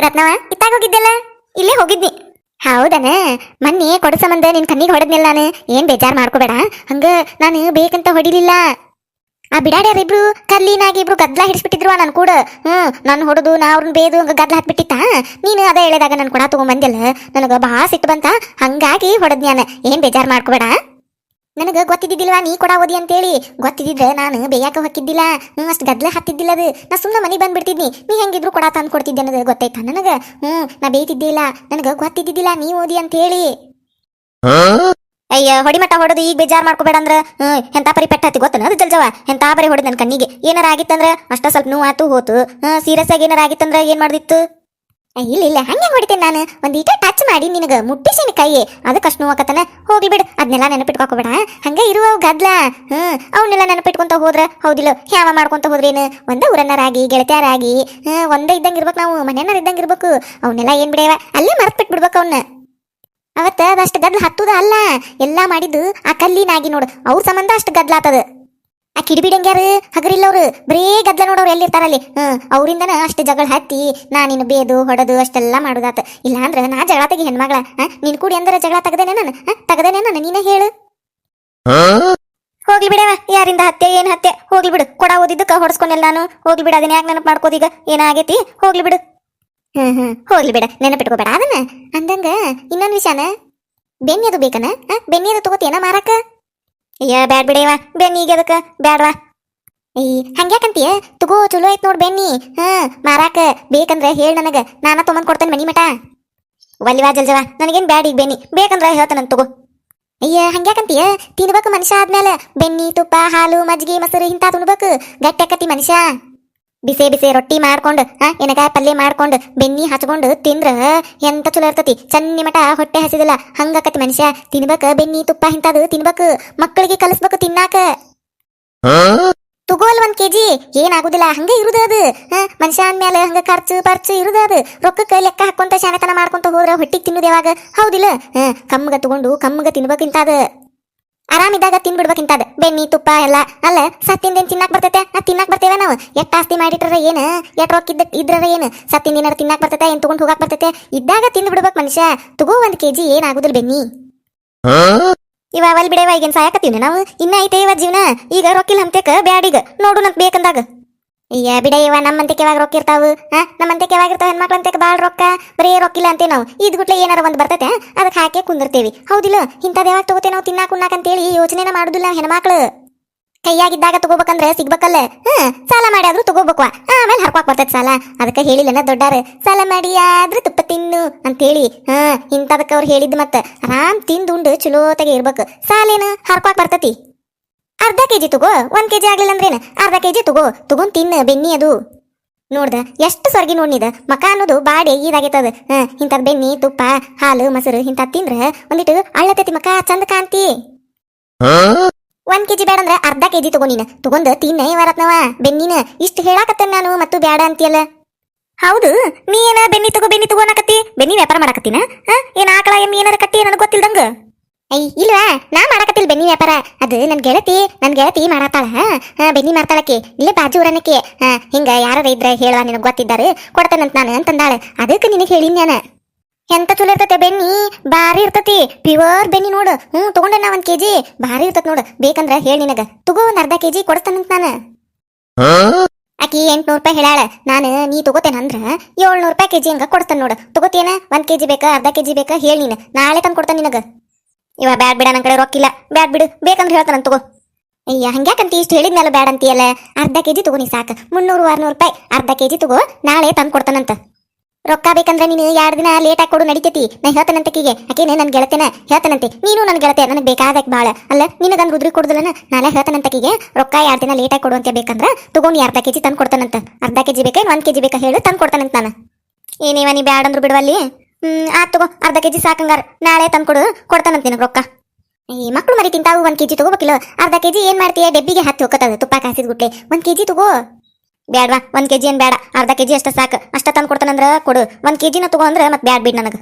ರತ್ನವ, ಇತ್ತಾಗ ಹೋಗಿದ್ದೆಲ್ಲ? ಇಲ್ಲೇ ಹೋಗಿದ್ನಿ. ಹೌದನ? ಮೊನ್ನೆ ಕೊಡ ಸಂಬಂಧ ನಿನ್ ಕಣ್ಣಿಗೆ ಹೊಡೆದ್ನಿಲ್ಲ ನಾನು. ಏನ್ ಬೇಜಾರ್ ಮಾಡ್ಕೋಬೇಡ. ಹಂಗ ನಾನು ಬೇಕಂತ ಹೊಡಿಲಿಲ್ಲ. ಆ ಬಿಡಾಡ್ಯಾರ ಇಬ್ರು ಕಲ್ಲಿನಾಗಿ ಇಬ್ರು ಗದ್ಲ ಹಿಡಿಸ್ಬಿಟ್ಟಿದ್ರು ನನ್ ಕೂಡ. ಹ್ಮ್, ನಾನು ಹೊಡೆದು, ನಾ ಅವ್ರನ್ನ ಬೇದು, ಹಂಗ ಗದ್ಲ ಹಾಕ್ಬಿಟ್ಟಿತ್ತ? ನೀನು ಅದ ಹೇಳಿದಾಗ ನನ್ ಕೊಡ ತಗೊಂಬಂದಿಲ್ಲ ನನಗ ಬಹಳ ಸಿಟ್ಟು ಬಂತ. ಹಂಗಾಗಿ ಹೊಡೆದ್ನ್ಯಾನ. ಏನ್ ಬೇಜಾರ್ ಮಾಡ್ಕೋಬೇಡ. ನನಗ ಗೊತ್ತಿದ್ದಿಲ್ಲ ನೀ ಕೊಡ ಓದಿ ಅಂತೇಳಿ. ಗೊತ್ತಿದ್ದಿದ್ರೆ ನಾನು ಬೇಯಾಕ ಹೊಕ್ಕಿದ್ದಿಲ್ಲ. ಹ್ಮ್ ಅಷ್ಟು ಗದ್ಲ ಹತ್ತಿದ್ದಿಲ್ಲ ಅದು. ನಾ ಸುಮ್ಮನೆ ಮನೆ ಬಂದ್ಬಿಡ್ತಿದ್ನಿ. ನೀ ಹೆಂಗಿದ್ರು ಕೊಡ ತಂದು ಕೊಡ್ತಿದ್ದೆ ಅನ್ನೋದು ಗೊತ್ತಾಯ್ತಾ ನನಗ? ಹ್ಞೂ ನಾ ಬೇಯ್ತಿದ್ದಿಲ್ಲ. ನನಗೆ ಗೊತ್ತಿದ್ದಿದ್ದಿಲ್ಲ ನೀ ಓದಿ ಅಂತೇಳಿ. ಅಯ್ಯ ಹೊಡಿಮಟ್ಟ ಹೊಡೆದು ಈಗ ಬೇಜಾರ್ ಮಾಡ್ಕೋಬೇಡ ಅಂದ್ರೆ. ಹ್ಮ್ ಎಂತ ಪರಿ ಪೆಟ್ಟ ಗೊತ್ತನ ಅದು ಜಲ್ಜವ? ಎಂತ ಪರಿ ಹೊಡೆದು ನನ್ನ ಕಣ್ಣಿಗೆ? ಏನಾರ ಆಗಿತ್ತಂದ್ರೆ ಅಷ್ಟ ಸ್ವಲ್ಪ ನೋವು ಆತು ಹೋತು. ಹ್ಮ್ ಸೀರಿಯಸ್ ಆಗಿ ಏನಾರ ಆಗಿತ್ತಂದ್ರೆ ಏನ್ ಮಾಡ್ದಿತ್ತು? ಇಲ್ಲ ಇಲ್ಲ, ಹಂಗೆ ಹೊಡಿತೇನೆ ನಾನು. ಒಂದು ಈಟ ಟಚ್ ಮಾಡಿ ನಿನಗೆ ಮುಟ್ಟಿಸಿನ ಕೈ ಅದಕ್ಕಷ್ಟು ನೋವಾಕತನ ಹೋಗ್ಲಿ ಬಿಡು. ಅದನ್ನೆಲ್ಲ ನೆನಪಿಟ್ಕೋಬೇಡ ಹಂಗೆ ಇರುವ ಗದ್ಲ. ಹ್ಮ್, ಅವನ್ನೆಲ್ಲ ನೆನಪಿಟ್ಕೊಂತ ಹೋದ್ರ ಹೌದಿಲ್ಲ. ಹ್ಯಾವ ಮಾಡ್ಕೊಂತ ಹೋದ್ರೇನು? ಊರನ್ನ ಊರನ್ನರಾಗಿ, ಗೆಳತಿಯರಾಗಿ ಹ್ಞೂ ಒಂದೇ ಇದ್ದಂಗೆ ಇರ್ಬೇಕು ನಾವು ಮನೆಯನ್ನಾರ ಇದ್ದಂಗೆ ಇರ್ಬೇಕು. ಅವನ್ನೆಲ್ಲ ಏನ್ ಬಿಡ್ಯಾವ? ಅಲ್ಲೇ ಮರ್ತ್ ಬಿಡ್ಬೇಕು ಅವನ್ನ ಅವತ್ತ ಅದಷ್ಟು ಗದ್ಲ ಹತ್ತುದ ಅಲ್ಲ. ಎಲ್ಲ ಮಾಡಿದ್ದು ಆ ಕಲ್ಲಿನಾಗಿ ನೋಡು. ಅವ್ರ ಸಂಬಂಧ ಅಷ್ಟು ಗದ್ಲ ಆತದ. ಆ ಕಿಡಿಬಿಡಂಗ್ಯಾರು ಹಗರಿಲ್ಲ ಅವ್ರು ಬರೇ ಗದ್ದಲ ನೋಡೋರು ಎಲ್ಲಿರ್ತಾರಲ್ಲಿ? ಹ್ಮ್ ಅವರಿಂದನ ಅಷ್ಟು ಜಗಳ ಹತ್ತಿ ನಾ ನಿನ್ನ ಬೇದು ಹೊಡೆದು ಅಷ್ಟೆಲ್ಲ ಮಾಡುದಾತ. ಇಲ್ಲಾಂದ್ರೆ ನಾ ಜಗಳ ತೆಗಿ ಹೆಣ್ಮಗಳ ನಿನ್ ಕೂಡಿ ಅಂದ್ರ ಜಗಳ ತೆಗ್ದೇನೆ ನಾನು ತೆಗ್ದೇನೆ ನಾನು ನೀನೇ ಹೇಳು. ಹೋಗ್ಲಿ ಬಿಡವ ಯಾರಿಂದ ಹತ್ಯೆ ಏನು ಹತ್ಯೆ? ಹೋಗ್ಲಿ ಬಿಡು ಕೊಡ ಓದಿದ್ದಕ್ಕ ಹೊಡ್ಸ್ಕೊಂಡೆಲ್ಲ ನಾನು. ಹೋಗ್ಲಿ ಬಿಡ ಅದನ್ನ ಯಾಕೆ ನೆನಪು ಮಾಡ್ಕೋದೀಗ ಏನಾಗೈತಿ? ಹೋಗ್ಲಿ ಬಿಡು. ಹ್ಮ್ ಹ್ಮ್ ಹೋಗ್ಲಿ ಬಿಡ ನೆನಪಿಟ್ಕೋಬೇಡ ಅದನ್ನ. ಅಂದಂಗ ಇನ್ನೊಂದು ವಿಷಯನ ಬೆನ್ನಿ ಅದು ಬೇಕನ ಬೆನ್ನಿಯದು ಬೆನ್ನಿ ಅದು ತಗೋತೇನ ಮಾರಕ ಅಯ್ಯ, ಬ್ಯಾಡ್ ಬಿಡೇವ ಬೆನ್ನಿ ಈಗ ಅದಕ್ಕ. ಬ್ಯಾಡ್ವಾ. ಈ ಹಂಗ್ಯಾಕಂತೀಯ? ತಗೋ, ಚಲೋ ಐತ್ ನೋಡ್ ಬೆನ್ನಿ ಹಾ, ಮಾರಾಕ. ಬೇಕಂದ್ರೆ ಹೇಳ್ ನನಗ. ನಾನ ತೊಗೊಂಡ್ ಕೊಡ್ತೇನೆ ಮನಿ ಮಠ. ಒಲ್ಲಿವಾ ಜಲ್ಜವ. ನನಗೇನ್ ಬ್ಯಾಡ ಈಗ ಬೆನ್ನಿ ಬೇಕಂದ್ರ ಹೇಳ್ತಾನಂತ ತಗೋ. ಅಯ್ಯ, ಹಂಗ್ಯಾಕಂತೀಯ? ತಿನ್ಬೇಕು ಮನುಷ್ಯ ಆದ್ಮೇಲೆ ಬೆನ್ನಿ, ತುಪ್ಪ, ಹಾಲು ಮಜ್ಜಿಗೆ ಮೊಸರು, ಇಂಥ ತಿನ್ಬೇಕು. ಗಟ್ಟಿ ಮನುಷ್ಯ. ಬಿಸೆ ಬಿಸಿ ರೊಟ್ಟಿ ಮಾಡ್ಕೊಂಡು ಆ ಎನಗಾಯ ಪಲ್ಯ ಮಾಡ್ಕೊಂಡು ಬೆನ್ನಿ ಹಚ್ಕೊಂಡು ತಿಂದ್ರ ಎಂತ ಚಲೋ ಇರ್ತತಿ. ಚನ್ನಿ ಮಟ ಹೊಟ್ಟೆ ಹಸಿದಿಲ್ಲ. ಹಂಗಾಕತಿ ಮನುಷ್ಯ. ತಿನ್ಬೇಕ ಬೆನ್ನಿ ತುಪ್ಪ ಇಂತದು ತಿನ್ಬೇಕು. ಮಕ್ಕಳಿಗೆ ಕಲಿಸ್ಬೇಕು ತಿನ್ನಾಕ. ತಗೋಲ್ ಒಂದ್ ಕೆಜಿ. ಏನಾಗುದಿಲ್ಲ. ಹಂಗ ಇರುದ ಅದು. ಮನುಷ್ಯ ಅಂದ್ಮೇಲೆ ಹಂಗ ಖರ್ಚು ಪರ್ಚು ಇರುದ ಅದು. ರೊಕ್ಕಕ್ಕ ಲೆಕ್ಕ ಹಾಕೊಂತ ಶಾಣತನ ಮಾಡ್ಕೊಂತ ಹೋದ್ರ ಹೊಟ್ಟಿಗೆ ತಿನ್ನುದು ಯಾವಾಗ? ಹೌದಿಲ್ಲ. ಕಮ್ಮಗ ತಗೊಂಡು ಕಮ್ಮಗ ತಿನ್ಬೇಕಿಂತಾದ ಆರಾಮಿದ್ದಾಗ ತಿನ್ಬಿಡ್ಬೇಕಿಂತಾದ. ಬೆಣ್ಣಿ, ತುಪ್ಪ ಎಲ್ಲ. ಅಲ್ಲ ಸತ್ತಿಂದೇನ್ ತಿನ್ನಕ್ ಬರ್ತೈತೆ? ಅದ್ ತಿನ್ನಕ್ ಬರ್ತೇವೆ ನಾವು. ಎಷ್ಟ್ ಆಸ್ತಿ ಮಾಡಿಟ್ರ ಏನ? ಎಟ್ ರೊಕ್ಕ ಇದ್ದ ಇದ್ರ ಏನು? ಸತ್ತಿಂದ ಏನಾರ ತಿನ್ನಾಕ್ ಬರ್ತೈತೆ? ಏನ್ ತಗೊಂಡ್ ಹೋಗಕ್ ಬರ್ತೈತೆ? ಇದ್ದಾಗ ತಿಂದ್ ಬಿಡ್ಬೇಕು ಮನುಷ್ಯ. ತಗೋ ಒಂದ್ ಕೆಜಿ ಏನಾಗುದಿಲ್ಲ ಬೆನ್ನಿ ಇವ ಅವಲ್ ಬಿಡೇವ, ಈಗೇನ್ ಸಾಯಕತ್ತೀವಿ ನಾವು? ಇನ್ನ ಐತೆ ಇವ ಜೀವನ. ಈಗ ರೊಕ್ಕಿಲ್ಲ ಹಂತೇಕ ಬ್ಯಾಡಿಗ. ನೋಡು ನಂತ ಬೇಕಂದಾಗ. ಅಯ್ಯ ಬಿಡ ಇವ ನಮ್ಮಂತಕ್ಕೆ ಯಾವಾಗ ರೊಕ್ಕ ಇರ್ತಾವು ಹಾ ನಮ್ಮಂತಕ್ಕೆ ಯಾವಾಗ ಇರ್ತಾವ ಹೆಣ್ಮಕ್ಳು ಅಂತಕ್ಕೆ ಬಾಳ್ ರೊಕ್ಕ? ಬರೀ ರೊಕ್ಕಿಲ್ಲ ಅಂತೆ ನಾವು ಇದ್ ಗುಟ್ಲೆ ಏನಾರ ಒಂದ್ ಬರ್ತೈತೆ ಅದಕ್ಕೆ ಹಾಕಿ ಕುಂದಿರ್ತೇವಿ. ಹೌದಿಲ್ಲ ಇಂಥದ್ ಯಾವಾಗ ತಗೋತೇವೆ ನಾವು ತಿನ್ನಾಕ ಉಣ್ಣಾಕ ಅಂತೇಳಿ ಯೋಚನೆನ ಮಾಡುದಿಲ್ಲ ನಾವು ಹೆಣ್ಮಕ್ಳು. ಕೈಯಾಗಿದ್ದಾಗ ತಗೋಬೇಕಂದ್ರೆ ಸಿಗ್ಬೇಕಲ್ಲ ಹ್ಮ್ ಸಾಲ ಮಾಡಿ ಆದ್ರೂ ತಗೋಬೇಕು ಆಮೇಲೆ ಹರ್ಕೋಕ್ ಬರ್ತೈತೆ ಸಾಲ. ಅದಕ್ಕೆ ಹೇಳಿಲ್ಲನ ದೊಡ್ಡಾರ, ಸಾಲ ಮಾಡಿ ಆದ್ರೂ ತುಪ್ಪ ತಿನ್ನು ಅಂತೇಳಿ ಹಾ ಇಂಥದಕ್ಕೆ ಅವ್ರು ಹೇಳಿದ್ ಮತ್ತೆ ಆರಾಮ್ ತಿಂದು ಉಂಡು, ಚಲೋತಾಗೆ ಇರ್ಬೇಕು. ಸಾಲೇನು ಹರ್ಕೋಕ್ ಬರ್ತೈತಿ. ಅರ್ಧ ಕೆಜಿ ತಗೋ ಒಂದ್ ಕೆಜಿ ಆಗ್ಲಿಲ್ಲ ಅಂದ್ರೇನ? ಅರ್ಧ ಕೆಜಿ ತಗೋ ತಗೊಂಡ್ ತಿನ್ನ ಬೆನ್ನಿ ಅದು. ನೋಡ್ದ ಎಷ್ಟು ಸ್ವರ್ಗಿ ನೋಡ್ನಿದ ಮಕ ಅನ್ನೋದು ಬಾಡಿ ಇದಾಗೈತದ. ಹಾ ಇಂಥದ್ ಬೆನ್ನಿ ತುಪ್ಪ ಹಾಲು ಮೊಸರು ಇಂಥದ್ ತಿಂದ್ರ ಒಂದಿಟ್ಟು ಅಳ್ಳತೈತಿ ಮಕ ಚಂದ ಕಾಂತಿ ಒಂದ್ ಕೆಜಿ ಬೇಡ ಅಂದ್ರ ಅರ್ಧ ಕೆಜಿ ತಗೋ ನೀನು. ತಗೊಂಡ್ ತಿನ್ನ ವರತ್ನವ ಬೆನ್ನಿನ. ಇಷ್ಟು ಹೇಳಾಕತ್ತೇನೆ ನಾನು ಮತ್ತು ಬೇಡ ಅಂತೀಯಲ್ಲ? ಹೌದು ನೀ ಏನ ಬೆನ್ನಿ ತಗೋ ಬೆನ್ನಿ ತಗೋ ಅನ್ನಕತ್ತಿ? ಬೆನ್ನಿ ವ್ಯಾಪಾರ ಮಾಡಕತ್ತೀನ? ಹಾ ಏನ್ ಆಕಳ ಎಮ್ಮಿ ಏನಾರ ಕಟ್ಟಿ ನನಗೆ ಗೊತ್ತಿಲ್ದಂಗ? ಐ ಇಲ್ವಾ? ನಾ ಮಾಡಕತ್ತಿಲ್ ಬೆನ್ನಿ ವ್ಯಾಪಾರ. ಅದು ನನ್ ಗೆಳತಿ ನನ್ ಗೆಳತಿ ಮಾಡತ್ತಾಳ, ಹಾ? ಬೆನ್ನಿ ಮಾಡ್ತಾಳಕಿ ಇಲ್ಲೇ ಬಾಜು ಊರನಕ್ಕೆ. ಹಿಂಗ ಯಾರ ಇದ್ರ ಹೇಳ, ನಿನಗೆ ಗೊತ್ತಿದ್ದಾರೆ? ಕೊಡ್ತಾನಂತ ನಾನು ಅಂತಂದಾಳ. ಅದಕ್ಕೆ ನಿನಗೆ ಹೇಳಿನ್ ನಾನು. ಎಂತ ಚಲೋ ಇರ್ತತೆ ಬೆನ್ನಿ? ಭಾರಿ ಇರ್ತತಿ. ಪ್ಯೂರ್ ಬೆನ್ನಿ ನೋಡು. ಹ್ಮ್ ತಗೊಂಡೆ ನಾ ಒಂದ್ ಕೆಜಿ? ಭಾರಿ ಇರ್ತತ್ ನೋಡು. ಬೇಕಂದ್ರ ಹೇಳಿ ನಿನಗ. ತಗೋ ಒಂದ್ ಅರ್ಧ ಕೆಜಿ ಕೊಡ್ತಾನಂತ ನಾನು. ಆಕಿ ಎಂಟ್ನೂರ್ ರೂಪಾಯಿ ಹೇಳಾಳ ನಾನು ನೀ ತಗೋತೇನೆ ಅಂದ್ರೆ ಏಳ್ನೂರು ರೂಪಾಯಿ ಕೆಜಿ ಹಂಗ ಕೊಡ್ತಾನೆ ನೋಡು. ತಗೋತೇನ ಒಂದ್ ಕೆಜಿ ಬೇಕಾ? ಅರ್ಧ ಕೆಜಿ ಬೇಕಾ? ಹೇಳಿ ನೀನು. ನಾಳೆ ತಂದು ಕೊಡ್ತಾನೆ ನಿನಗ. ಇವ ಬ್ಯಾಡ್ ಬಿಡ ನನ್ನ ಕಡೆ ರೊಕ್ಕಿಲ್ಲ. ಬ್ಯಾಡ್ ಬಿಡು. ಬೇಕಂದ್ರೆ ಹೇಳ್ತಾನಂತ ತಗೋ. ಅಯ್ಯ, ಹಂಗ್ಯಾಕಂತ ಇಷ್ಟು ಹೇಳಿದ್ಮೇಲೆ ಬ್ಯಾಡ್ ಅಂತೀಯಲ್ಲ? ಅರ್ಧ ಕೆಜಿ ನೀ ಸಾಕು. ಮುನ್ನೂರು, ಆರ್ನೂರು ರೂಪಾಯಿ. ಅರ್ಧ ಕೆಜಿ ತಗೋ, ನಾಳೆ ತಂದು ಕೊಡ್ತಾನಂತ. ರೊಕ್ಕ ಬೇಕಂದ್ರೆ ನೀನು ಎರಡು ದಿನ ಲೇಟಾಗಿ ಕೊಡು, ನಡಿತೈತಿ. ನಾ ಹೇಳ್ತಾನಂತ ಆಕಿಗೆ. ನನ್ನ ನನ್ ಗೆಳತೇನ ಹೇಳ್ತಾನಂತೆ ನೀನು ನನ್ನ ಗೆಳತೆ ನನಗೆ ಬೇಕಾದಕ್ಕೆ ಬಾಳ. ಅಲ್ಲ ನಿನಗಂದ್ ಉದ್ರಿ ಕೊಡುದಿಲ್ಲನ? ನಾಳೆ ಹೇಳ್ತಾನಂತ ಆಕಿಗೆ. ರೊಕ್ಕ ಎರಡು ದಿನ ಲೇಟಾಗಿ ಕೊಡು ಅಂತ ಬೇಕಂದ್ರೆ ತಗೊಂಡು ಅರ್ಧ ಕೆಜಿ ತಂದು ಕೊಡ್ತಾನಂತ. ಅರ್ಧ ಕೆಜಿ ಬೇಕಾ ಒಂದ್ ಕೆಜಿ ಬೇಕಾ ಹೇಳು ತಂದು ಕೊಡ್ತಾನಂತ ನಾನು. ಏನೇವ ನೀ ಬ್ಯಾಡ್ ಅಂದ್ರು ಬಿಡುವಲ್ಲಿ ಹ್ಮ್, ಆತ್ ತಗೋ. ಅರ್ಧ ಕೆಜಿ ಸಾಕಂಗಾರ. ನಾಳೆ ತಂದ್ಕೊಡು. ಕೊಡ್ತಾನಂತ ನಿನಗೆ ರೊಕ್ಕ. ಈ ಮಕ್ಕಳು ಮರಿ ತಿಂತಾವು, ಒಂದ್ ಕೆಜಿ ತಗೋಬೇಕಿಲ್ಲ. ಅರ್ಧ ಕೆಜಿ ಏನ್ ಮಾಡ್ತೀಯ? ಡೆಬ್ಬಿಗೆ ಹತ್ತಿ ಹೋಗತ್ತದ ತುಪ್ಪ ಕಾಸಿದ ಗುಟ್ಲೆ. ಒಂದ್ ಕೆಜಿ ತಗೋ. ಬ್ಯಾಡ್ವಾ, ಒಂದ್ ಕೆಜಿ ಏನ್ ಬೇಡ ಅರ್ಧ ಕೆಜಿ ಅಷ್ಟ ಸಾಕು. ಅಷ್ಟ ತಂದು ಕೊಡ್ತಾನಂದ್ರ ಕೊಡು. ಒಂದ್ ಕೆಜಿನ ತಗೋ ಅಂದ್ರ ಮತ್ ಬ್ಯಾಡ್ ಬಿಡ್ ನನಗ.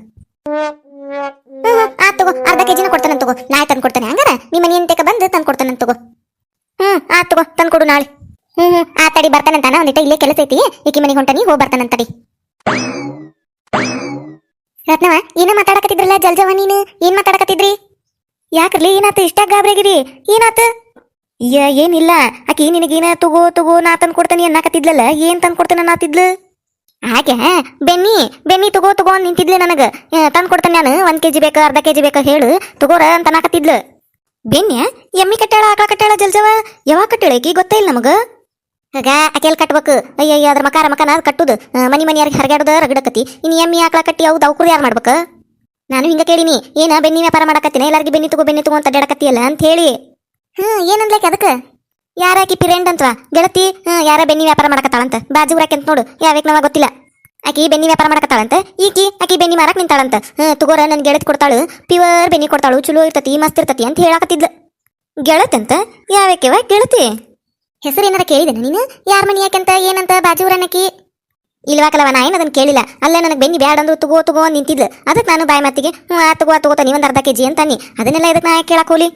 ಆ ತಗೋ. ಅರ್ಧ ಕೆಜಿನ ಕೊಡ್ತಾನಂತ ತಗೋ. ನಾಳೆ ತಂದು ಕೊಡ್ತಾನೆ, ಹಂಗಾರ? ನಿಮ್ಮ ಮನಿ ತೆಕ ಬಂದು ತಂದು ಕೊಡ್ತಾನಂತ ತಗೋ. ಹ್ಮ್ ಆ ತಗೋ. ತಂದು ಕೊಡು ನಾಳೆ. ಹ್ಮ್ ಹ್ಮ್ ಆ ತಡಿ ಬರ್ತಾನಂತಾನ? ಒಂದಿಟ ಇಲ್ಲೇ ಕೆಲಸ ಐತಿ. ಈಕಿ ಮನೆಗೆ ಹೊಂಟಾನಿ ಹೋಗ್ ಬರ್ತಾನಂತಡಿ. ರತ್ನವ, ಏನ ಮಾತಾಡಕತ್ತಿದ್ರಲ್ಲ ಜಲ್ಜವ ನೀನು? ಏನ್ ಮಾತಾಡಕತ್ತಿದ್ರಿ? ಯಾಕ್ರಲಿ ಏನಾತ? ಇಷ್ಟ ಗಾಬ್ರಿಗಿರಿ ಏನಾತ? ಯ ಏನಿಲ್ಲ. ಆಕಿ ನಿನಗೇನ ತಗೋ ತಗೋ, ನಾ ತಂದು ಕೊಡ್ತೇನೆ ಅನ್ನಕತ್ತಿದ್ಲಲ್ಲ, ಏನ್ ತಂದು ಕೊಡ್ತೇನೆ ಅನ್ನತ್ತಿದ್ಲು ಹಾಗೆ ಬೆನ್ನಿ ಬೆನ್ನಿ ತಗೋ ತಗೋ ಅಂತ ನಿಂತಿದ್ಲೆ ನನಗ. ತಂದ್ ಕೊಡ್ತೇನೆ ನಾನು. ಒಂದ್ ಕೆಜಿ ಬೇಕಾ, ಅರ್ಧ ಕೆಜಿ ಬೇಕಾ ಹೇಳು. ತಗೋರ ಅಂತ ಅನ್ನಕತ್ತಿದ್ಲು. ಬೆನ್ನಿ, ಎಮ್ಮಿ ಕಟ್ಟಾಳ ಆಕಳ ಕಟ್ಟಾಳ ಜಲ್ಜವ ಯಾವಾಗ ಕಟ್ಟಾಳ ಆಕಿ ಗೊತ್ತೇ ಇಲ್ಲ ನಮಗ. ಆಗ ಆಕೆಲ್ ಕಟ್ಬೇಕು. ಅಯ್ಯಯ್ಯ ಅದ್ರ ಮಕಾರ ಮಕನ ಕಟ್ಟುದು. ಮನಿ ಮನಿಯಾರಿಗೆ ಹರಗಾಡದ ರಗಡಕತಿ. ಇನ್ನು ಎಮ್ಮಿ ಆಕಳ ಕಟ್ಟಿ ಅವು ದೌಕರು ಯಾರು ಮಾಡ್ಬೇಕು? ನಾನು ಹಿಂಗ ಕೇಳಿನಿ. ಏನ ಬೆನ್ನಿ ವ್ಯಾಪಾರ ಮಾಡಕತ್ತಿನ. ಎಲ್ಲರಿಗೆ ಬೆನ್ನಿ ತಗೋ ಬೆನ್ನಿ ತಗೋ ಅಂತ ಅಡ್ಡಾಡಕತ್ತಿಯಲ್ಲ ಅಂತ ಹೇಳಿ. ಹ್ಞೂ ಏನಂದ್ಲಕ್ಕೆ ಅದಕ್ಕೆ? ಯಾರಾಕಿ ಪಿರೆಂಡ್ ಅಂತವಾ? ಗೆಳತಿ? ಹ್ಮ್ ಯಾರ ಬೆನ್ನಿ ವ್ಯಾಪಾರ ಮಾಡಕತ್ತಾಳಂತ? ಬಾಜು ಅಂತ ನೋಡು. ಯಾವ್ಯಾಕೆ ನಮಗೆ ಗೊತ್ತಿಲ್ಲ. ಆಕಿ ಬೆನ್ನಿ ವ್ಯಾಪಾರ ಮಾಡಕತ್ತಾಳಂತ? ಈಕಿ ಆಕಿ ಬೆನ್ನಿ ಮಾರಕ್ ನಿಂತಾಳಂತ? ಹ್ಮ್ ತಗೋರ ನನ್ ಗೆಳತಿ ಕೊಡ್ತಾಳು. ಪ್ಯೂರ್ ಬೆನ್ನಿ ಕೊಡ್ತಾಳು. ಚಲೋ ಇರ್ತತಿ ಮಸ್ತ್ ಇರ್ತತಿ ಅಂತ ಹೇಳಕತ್ತಿದ್ಲು. ಗೆಳತಂತ? ಯಾವ್ಯಾಕೆವ ಗೆಳತಿ? ಹೆಸರು ಏನಾರ ಕೇಳಿದೆನ ನೀನು? ಯಾರ ಮನೆ ಯಾಕಂತ, ಏನಂತ ಬಾಜೂರನಕಿ ಇಲ್ವಾ ಕಲವ, ನಾ ಏನು ಅದನ್ನ ಕೇಳಿಲ್ಲ. ಅಲ್ಲೇ ನನಗೆ ಬೆನ್ನಿ ಬ್ಯಾಡ ಅಂದ್ರು ತಗೋ ತಗೋ ನಿಂತಿದ್ಲು. ಅದಕ್ಕೆ ನಾನು ಬಾಯಿ ಮಾತಿಗೆ ಹ್ಞೂ ಆ ತಗೋ ತಗೋತ ನೀವೊಂದು ಅರ್ಧ ಕೆ ಕೆಜಿ ಅಂತಾನಿ ಅದನ್ನೆಲ್ಲ ಇದಕ್ಕೆ ನಾ ಕೇಳಕ್ಕೆ ಕೇಳಕ್ ಹೋಲಿ?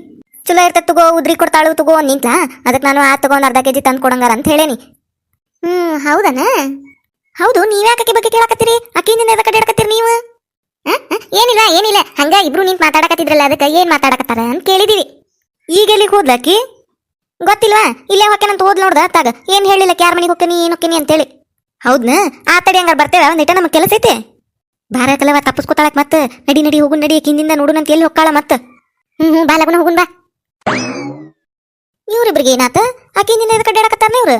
ಚಲೋ ಇರ್ತದೆ ತಗೋ, ಉದ್ರಿ ಕೊಡ್ತಾಳು ತಗೋ ನಿಂತ್ಲಾ? ಅದಕ್ಕೆ ನಾನು ಆ ತಗೋ ಅರ್ಧ ಕೆಜಿ ತಂದು ಕೊಡಂಗಾರ ಅಂತ ಹೇಳೇನಿ. ಹ್ಞೂ ಹೌದನ? ಹೌದು ನೀವ್ಯಾಕೆ ಬಗ್ಗೆ ಕೇಳಕತ್ತೀರಿ? ಅಕ್ಕಿಯಿಂದ ಎದಕ್ಕೆ ಕಡ್ಯಾಡಕತ್ತೀರಿ ನೀವು? ಏನಿಲ್ಲ ಏನಿಲ್ಲ. ಹಂಗ ಇಬ್ರು ನಿಂತು ಮಾತಾಡಕತ್ತಿದ್ರಲ್ಲ, ಅದಕ್ಕೆ ಏನು ಮಾತಾಡಕತ್ತಾರ ಅಂತ ಕೇಳಿದೀವಿ. ಈಗ ಎಲ್ಲಿಗೆ ಹೋದ್ಲಾಕಿ ಗೊತ್ತಿಲ್ವಾ? ಇಲ್ಲೇ ಹೊಕ್ಕೇನಂತ ಓದ್ ನೋಡ್ದ? ತಾಗ, ಏನ್ ಹೇಳಿಲ್ಲ ಯಾರ ಮನೆಗೆ ಹೋಗ್ತೀನಿ, ಏನ್ ಹೋಗ್ತೀನಿ ಅಂತೇಳಿ. ಹೌದ್ನ? ಆ ತಡಿ ಹಂಗಾರ ಬರ್ತೇವೆ ಒಂದಿಟ ನಮಗೆ ಕೆಲಸ ಐತೆ. ಬಾರ ಕಲವ, ತಪ್ಪಿಸ್ಕೊತಾಳಕ್ ಮತ್ತ. ನಡಿ ನಡಿ, ಹೋಗುನ್, ನಡಿ ಕಿಂದಿಂದ ನೋಡುನಂತ ಎಲ್ಲಿ ಹೊಕ್ಕಾಳ ಮತ್ತ. ಹ್ಮ್ ಹ್ಮ್ ಬಾಲಗುಣ ಹೋಗುನ್, ಬಾ. ಇವ್ರಿಬ್ರಿಗೆ ಏನಾತ? ಆಕಿಂದಿಂದ ಎದಕ್ಕೆ ಅಡ್ಡಾಡಕತ್ತಾರ ಇವ್ರು?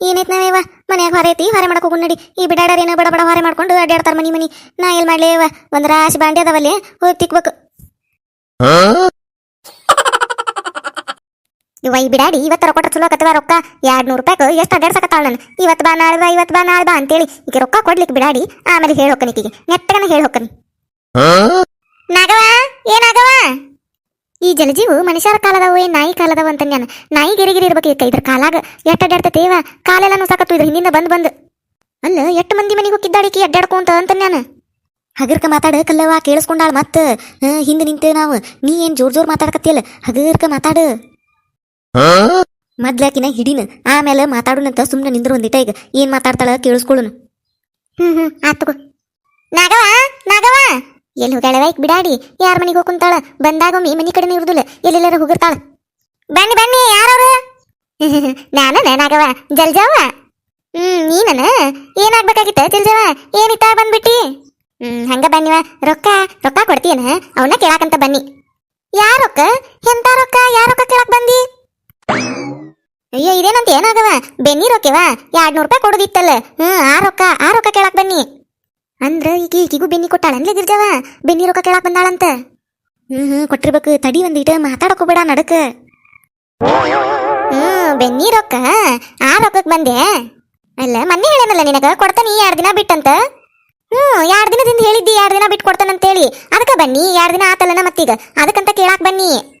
ಏನೈತ್ ನಾವೇವ ಮನ್ಯಾಗ ಹೊರ ಐತಿ, ಹೊರೆ ಮಾಡಕ್ ಹೋಗುನ್, ನಡಿ. ಈ ಬಿಡಾಡರ್ ಏನೋ ಬಡ ಬಡ ಹೊರೆ ಮಾಡ್ಕೊಂಡು ಅಡ್ಡಾಡ್ತಾರ ಮನಿ ಮನಿ. ನಾ ಎಲ್ ಮಾಡ್ಲೇವ ಒಂದ್ ರಾಶಿ ಬಾಂಡಿ ಅದಾವಲ್ಲಿ, ಹೋಗಿ ತಿಕ್ಬೇಕು. ಇವ ಈ ಬಿಡಾಡಿ ಇವತ್ತರ ಕೊಟ್ಟ ಚಲೋ ಕತ್ತವ ರೊಕ್ಕ. ಎರಡು ನೂರು ರೂಪಾಯಿ ಎಷ್ಟು ಅಡ್ಡಾಡ್ಸಕತ್ತಾಳ ನಾನು? ಇವತ್ತು ಬಾ, ನಾಳೆ ಬಾ, ಇವತ್ತು ಬಾ, ನಾಳೆ ಬಾ ಅಂತೇಳಿ ಈಗ ರೊಕ್ಕ ಕೊಡ್ಲಿಕ್ಕೆ ಬಿಡಾಡಿ, ಆಮೇಲೆ ಹೇಳಿ ಹೋಗ್ಕನಿ ಈಗ ನೆಟ್ಟಗನ ಹೇಳಿ ಹೋಗ್ಕನಿ ನಾಗವ ಏನಾಗವ ಈ ಜಲಜೀವು ಮನುಷ್ಯರ ಕಾಲದವು, ಏನ್ ನಾಯಿ ಕಾಲದವ ಅಂತ ನಾನು. ನಾಯಿ ಗಿರಿಗಿರಿ ಇರ್ಬೇಕು ಇದಕ್ಕೆ ಇದ್ರ ಕಾಲಾಗ. ಎಟ್ಟ ಅಡ್ಡಾಡ್ತೇವ ಕಾಲೆಲ್ಲ ಸಾಕತ್ತು ಇದ್ರ ಹಿಂದಿಂದ ಬಂದ್ ಬಂದ್. ಅಲ್ಲ, ಎಷ್ಟು ಮಂದಿ ಮನೆಗೆ ಹೋಗಿದ್ದಾಡಿಕಿ ಅಡ್ಡಾಡ್ಕೊಂತ ಅಂತ ನಾನು. ಹಗರ್ಕ ಮಾತಾಡ ಕಲ್ಲವ ಕೇಳಿಸ್ಕೊಂಡಾಳ ಮತ್ತ. ಹಿಂದೆ ನಿಂತೇವ್ ನಾವು. ನೀ ಏನ್ ಜೋರ್ ಜೋರ್ ಮಾತಾಡಕತ್ತಿಯಲ್ಲ? ಹಗರ್ಕ ಮಾತಾಡು. ಮೊದ್ಲಾಕಿನ ಹಿಡಿನ. ಆಮೇಲೆ ಮಾತಾಡೋಣಂತ ಸುಮ್ಮನೆ ನಿಂದ್ರು ಒಂದಿಟ ಈಗ. ಏನ್ ಮಾತಾಡ್ತಾಳ ಕೇಳಿಸ್ಕೊಳ್ಳುನು ಹ್ಮ್ ಹ್ಮ್ ಆತು ನಾಗವ ನಾಗವ ಎಲ್ಲಿ ಹೋಗ್ಯಾಳವ ಈಗ ಬಿಡಾಡಿ. ಯಾರ ಮನೆಗೆ ಹೋಗ್ಕೊಂತಾಳ ಬಂದಾಗೊಮ್ಮೆ ಮನಿ ಕಡೆ ಇರುದಿಲ್ಲ. ಎಲ್ಲೆಲ್ಲರ ಹೋಗಿರ್ತಾಳ? ಬನ್ನಿ ಬನ್ನಿ ಯಾರವ್ರು? ನಾನನ ನಾಗವ ಜಲ್ಜಾವ ಹ್ಮ್ ನೀನನ? ಏನಾಗ್ಬೇಕಾಗಿತ್ತ ಜಲ್ಜಾವ ಏನಿತ್ತ ಬಂದ್ಬಿಟ್ಟಿ? ಹ್ಮ್ ಹಂಗ ಬನ್ನಿವ ರೊಕ್ಕ ರೊಕ್ಕ ಕೊಡ್ತೀಯನ? ಅವನ್ನ ಕೇಳಾಕಂತ ಬನ್ನಿ. ಯಾರೊಕ್ಕ? ಎಂತ ರೊಕ್ಕ? ಯಾರೊಕ್ಕ ರೊಕ್ಕ ಕೇಳಾಕ್ ಬಂದಿ? ಅಯ್ಯೋ, ಇದೇನಂತ ಏನಾಗವ? ಬೆನ್ನಿ ರೊಕ್ಕವ? ಎರಡ್ ನೂರು ರೂಪಾಯಿ ಕೊಡೋದಿತ್ತಲ್ಲ. ಹ್ಮ್, ಆ ರೊಕ್ಕ ಆ ರೊಕ್ಕ ಕೇಳಾಕ್ ಬನ್ನಿ. ಅಂದ್ರ ಈಗ ಈಗಿಗೂ ಬೆನ್ನಿ ಕೊಟ್ಟಾಳನ್ಲೇ ಗಿರ್ಜವ. ಬೆನ್ನಿ ರೊಕ್ಕ ಕೇಳಕ್ ಬಂದಾಳಂತ. ಹ್ಮ್ ಹ್ಮ್, ಕೊಟ್ಟಿರ್ಬೇಕು. ತಡಿ ಒಂದಿಟ ಮಾತಾಡಕೋಬೇಡ ನಡಕ. ಹ್ಮ್, ಬೆನ್ನಿ ರೊಕ್ಕ? ಆ ರೊಕ್ಕಕ್ ಬಂದೆ. ಅಲ್ಲ, ಮೊನ್ನೆ ಹೇಳೇನಲ್ಲ ನಿನಗ, ಕೊಡ್ತಾನಿ ಎರಡ್ ದಿನ ಬಿಟ್ಟಂತ? ಹ್ಮ್, ಎರಡ್ ದಿನದಿಂದ ಹೇಳಿದ್ದಿ, ಎರಡ್ ದಿನ ಬಿಟ್ಟು ಕೊಡ್ತಾನಂತೇಳಿ ಅದಕ್ಕೆ ಬನ್ನಿ, ಎರಡ್ ದಿನ ಆತಲ್ಲನ ಮತ್ತೀಗ? ಅದಕ್ಕಂತ ಕೇಳಾಕ್ ಬನ್ನಿ.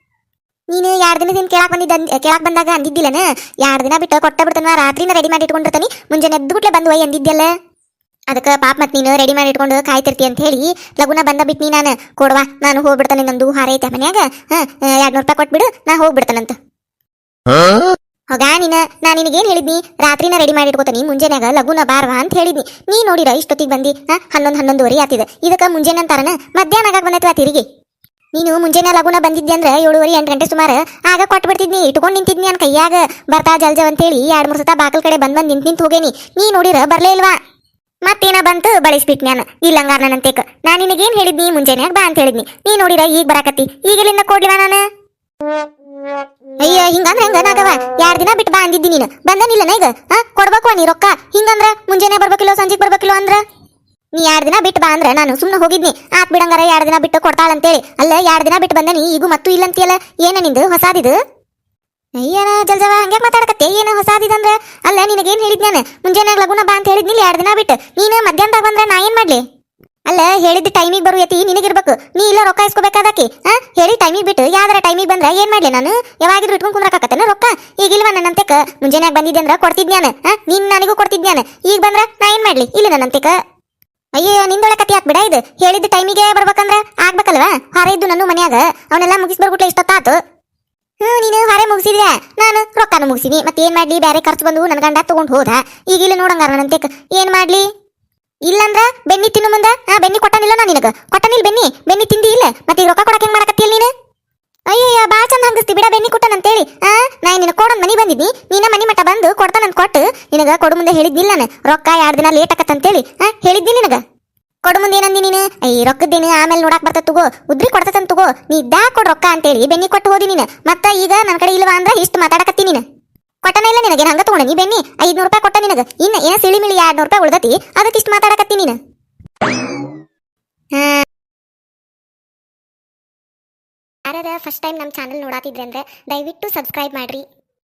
ನೀನು ಎರಡ್ ದಿನದಿಂದ ಕೇಳಕ್ಕೆ ಬಂದಿದ್ದ ಕೇಳಕ್ಕೆ ಬಂದಾಗ ಅಂದಿದ್ದಿಲ್ಲನ? ಎರಡು ದಿನ ಬಿಟ್ಟು ಕೊಟ್ಟ ಬಿಡ್ತಾನ ರಾತ್ರಿನ ರೆಡಿ ಮಾಡಿ ಇಟ್ಕೊಂಡಿರ್ತಾನೆ, ಮುಂಜಾನೆ ಎದ್ದು ಬಿಟ್ಲೆ ಬಂದು ಒಯ್ ಅಂದಿದ್ದಲ್ಲ ಅದಕ್ಕೆ ಪಾಪ ಮತ್ತೆ ನೀನು ರೆಡಿ ಮಾಡಿ ಇಟ್ಕೊಂಡು ಕಾಯ್ತಿರ್ತಿ ಅಂತ ಹೇಳಿ ಲಗುನ ಬಂದ ಬಿಟ್ಟು ನೀ ನಾನು ಕೊಡವಾ ನಾನು ಹೋಗ್ಬಿಡ್ತಾನೆ, ನಂದು ಹಾರ ಐತೆ ಮನ್ಯಾಗ. ಹಾ ಎರಡು ನೂರು ರೂಪಾಯಿ ಕೊಟ್ಬಿಡು, ನಾ ಹೋಗ್ಬಿಡ್ತಾನಂತ. ಹೋಗ ನೀನ, ನಾ ನಿನಗೇನ್ ಹೇಳಿದ್ನಿ? ರಾತ್ರಿನ ರೆಡಿ ಮಾಡಿ ಇಟ್ಕೋತಾನಿ, ಮುಂಜಾನೆಯಾಗ ಲಗುನ ಬಾರ್ವಾ ಅಂತ ಹೇಳಿದ್ನಿ. ನೀ ನೋಡಿರ ಇಷ್ಟೊತ್ತಿಗೆ ಬಂದಿ? ಹಾ, ಹನ್ನೊಂದು ಹನ್ನೊಂದುವರೆ ಆತಿದೆ. ಇದಕ್ಕೆ ಮುಂಜಾನೆ ಅಂತಾರನ? ಮಧ್ಯಾಹ್ನ ಆಗಾಗ ತಿರುಗಿ? ನೀನು ಮುಂಜಾನೆ ಲಗುನ ಬಂದಿದ್ದೆ ಅಂದ್ರೆ ಏಳುವರೆ, ಎಂಟು ಗಂಟೆ ಸುಮಾರು. ಆಗ ಕೊಟ್ಬಿಡ್ತಿದ್ನಿ ಇಟ್ಕೊಂಡು ನಿಂತಿದ್ನಿ ನನ್ನ ಕೈಯಾಗ. ಬರ್ತಾ ಜಲ್ಜವ್ ಅಂತೇಳಿ ಎರಡ್ ಮೂರು ಸತ ಬಾಕಲ್ ಕಡೆ ಬಂದ್ ಬಂದು ನಿಂತು ನಿಂತು ಹೋಗೇನಿ. ನೀ ನೋಡಿರ ಬರ್ಲೇ ಇಲ್ವಾ? ಮತ್ತೇನ ಬಂತು ಬಳಸ್ಬಿಟ್ ನಾನು ಇಲ್ಲಂಗಾರ ನನ್ನಂತೇಕ ನಾ ನಿನಗೇನು ಹೇಳಿದ್ನಿ? ಮುಂಜಾನೆ ಬಾ ಅಂತ ಹೇಳಿದ್ನಿ. ನೀ ನೋಡಿರ ಈಗ ಬರಾಕತ್ತಿ. ಈಗಲಿಂದ ಕೊಡ್ಲಿವಾ ನಾನು? ಅಯ್ಯ, ಹಿಂಗಂದ್ರ ಹೆಂಗ ನಾಗವ ಎರಡ್ ದಿನ ಬಿಟ್ಟು ಬಾ ಅಂದಿದ್ದಿ ನೀನು. ಬಂದನಿಲ್ಲ ಈಗ? ಹಾ, ಕೊಡ್ಬೇಕು ನೀ ರೊಕ್ಕ. ಹಿಂಗಂದ್ರ ಮುಂಜಾನೆ ಬರ್ಬೇಕಿಲ್ಲೋ, ಸಂಜೆಗೆ ಬರ್ಬೇಕಿಲ್ಲೋ ಅಂದ್ರ? ನೀ ಯಾರು ದಿನ ಬಿಟ್ಟು ಬಾ ಅಂದ್ರ ನಾನು ಸುಮ್ಮನೆ ಹೋಗಿದ್ನಿ. ಆತ್ ಬಿಡಂಗಾರ ಎರಡು ದಿನ ಬಿಟ್ಟು ಕೊಡ್ತಾಳಂತೇಳಿ. ಅಲ್ಲ ಎರಡು ದಿನ ಬಿಟ್ಟು ಬಂದನಿ ಈಗೂ ಮತ್ತೂ ಇಲ್ಲ ಅಂತೀಯಲ್ಲ ಏನ ನಿಂದು ಹೊಸಾದಿದು? ಅಯ್ಯನ ಜಲ್ಜವ ಹಂಗೆ ಮಾತಾಡಕತ್ತೆ? ಏನು ಹೊಸಾದಿದಂದ್ರ ಅಲ್ಲ, ನಿನಗೇನು ಹೇಳಿದ್ನೇನೆ ಮುಂಜಾನೆ ಲಗುನ ಬಾ ಅಂತ ಹೇಳಿದ್ನಿಲ್ಲ ಎರಡು ದಿನ ಬಿಟ್ಟು ನೀನು ಮಧ್ಯಾಹ್ನದಾಗ ಬಂದ್ರೆ ನಾ ಏನು ಮಾಡಲಿ? ಅಲ್ಲ, ಹೇಳಿದ ಟೈಮಿಗೆ ಬರು ಯತಿ ನಿನಗಿರ್ಬೇಕು. ನೀ ಇಲ್ಲ ರೊಕ್ಕ ಇಸ್ಕೋಬೇಕಾದಕ್ಕೆ ಹಾ ಹೇಳಿ ಟೈಮಿಗೆ ಬಿಟ್ಟು, ಯಾವ್ದಾರ ಟೈಮಿಗೆ ಬಂದ್ರೆ ಏನು ಮಾಡಲಿ ನಾನು? ಯಾವಾಗಿದ್ರು ಇಟ್ಕೊಂಡು ಕುಂದ್ರಕಾಕತ್ತೇನ ರೊಕ್ಕ? ಈಗ ಇಲ್ವಾ ನನ್ನಂತೆಕ ಮುಂಜಾನೆ ಬಂದಿದ್ದೆ ಅಂದ್ರೆ ಕೊಡ್ತಿದ್ನ್ಯಾನ ಹಾ ನಿನ್ನ ನನಗೂ ಕೊಡ್ತಿದ್ನ್ಯಾನ ಈಗ ಬಂದ್ರೆ ನಾ ಏನು ಮಾಡಲಿ? ಇಲ್ಲ ನನ್ನಂತೆಕ ಅಯ್ಯೋ ನಿಂದೊಳ ಕತಿ ಯಾಕೆ ಬಿಡ ಇದು ಹೇಳಿದ ಟೈಮಿಗೆ ಬರ್ಬೇಕಂದ್ರ ಆಗ್ಬೇಕಲ್ವಾ? ಹಾರ ಇದ್ದು ನನ್ನ ಮನ್ಯಾಗ. ಅವನ್ನೆಲ್ಲ ಮುಗಿಸ್ ಬರ್ಬಿಟ್ಲೆ ಇಷ್ಟೊತ್ತಾತು. ಹ್ಞೂ ನೀನು ಹಾರೆ ಮುಗಿಸಿದ್ಯಾ? ನಾನು ರೊಕ್ಕಾನ ಮುಗಿಸಿನಿ. ಮತ್ತೆ ಏನ್ ಮಾಡ್ಲಿ? ಬೇರೆ ಖರ್ಚು ಬಂದು ನನ್ನ ಗಂಡ ತಗೊಂಡು ಹೋದ. ಈಗ ಇಲ್ಲಿ ನೋಡಂಗಾರ ನನ್ನಂತೆಕ ಏನ್ ಮಾಡ್ಲಿ? ಇಲ್ಲಂದ್ರ ಬೆನ್ನಿ ತಿನ್ನು ಮುಂದೆ. ಬೆನ್ನಿ ಕೊಟ್ಟನಿಲ್ಲ ನಾನು ನಿನಗ. ಕೊಟ್ಟನಿಲ್ ಬೆನ್ನಿ ಬೆನ್ನಿ ತಿಂದಿ ಇಲ್ಲ. ಮತ್ತೆ ಈಗ ರೊಕ್ಕ ಕೊಡಕ್ಕೆ ಹೆಂಗ್ ಮಾಡಕತ್ತಿಯಲ್ಲ ನೀನು? ಹಂಗಸ್ತಿ ಬಿಡ ಬೆನ್ನಿ ಕೊಟ್ಟನ ಅಂತೇಳಿ. ಆ, ನಾ ನಿನ್ನ ಕೊಡೋನ್ ಮನಿ ಬಂದಿದ್ನಿ. ನೀನ ಮನಿ ಮಟ್ಟ ಬಂದು ಕೊಡ್ತಾನಂತ ಕೊಟ್ಟು ನಿನಗ ಕೊಡು ಮುಂದೆ ಹೇಳಿದ್ನಿಲ್ಲ ನಾನು. ರೊಕ್ಕ ಎರಡು ದಿನ ಲೇಟ್ ಆಕತ್ತಂತೇಳಿ ಆ ಹೇಳಿದ್ನಿ ನಿನಗ? ಕೊಡು ಮುಂದೆ ಏನಂದಿ ನೀನು? ಈ ರೊಕ್ಕದ್ದೇನು ಆಮೇಲೆ ನೋಡಕ್ ಬರ್ತ ತಗೋ. ಉದ್ರಿ ಕೊಡ್ತತಂತ ತಗೋ. ನೀ ಇದ್ದಾ ಕೊಡ್ ರೊಕ್ಕ ಅಂತೇಳಿ ಬೆನ್ನಿ ಕೊಟ್ಟು ಹೋದಿ ನೀನು. ಮತ್ತ ಈಗ ನನ್ನ ಕಡೆ ಇಲ್ವಾ ಅಂದ್ರೆ ಇಷ್ಟು ಮಾತಾಡಕತ್ತಿ ನೀನು. ಕೊಟ್ಟನ ಇಲ್ಲ ನಿನಗೆ? ಹಂಗ ತಗೊಂಡ ನೀ ಬೆನ್ನಿ. ಐದ್ನೂರು ರೂಪಾಯಿ ಕೊಟ್ಟ ನಿನಗ. ಇನ್ನ ಏನ ಸಿಳಿ ಮಿಳಿ ಎರಡ್ನೂರು ರೂಪಾಯಿ ಉಳ್ದತಿ? ಅದಕ್ಕೆ ಇಷ್ಟು ಮಾತಾಡಕತ್ತಿ ನೀನು. ಯಾರದ ಫಸ್ಟ್ ಟೈಮ್ ನಮ್ಮ ಚಾನಲ್ ನೋಡಾತಿದ್ರೆ ಅಂದ್ರೆ ದಯವಿಟ್ಟು ಸಬ್ಸ್ಕ್ರೈಬ್ ಮಾಡ್ರಿ.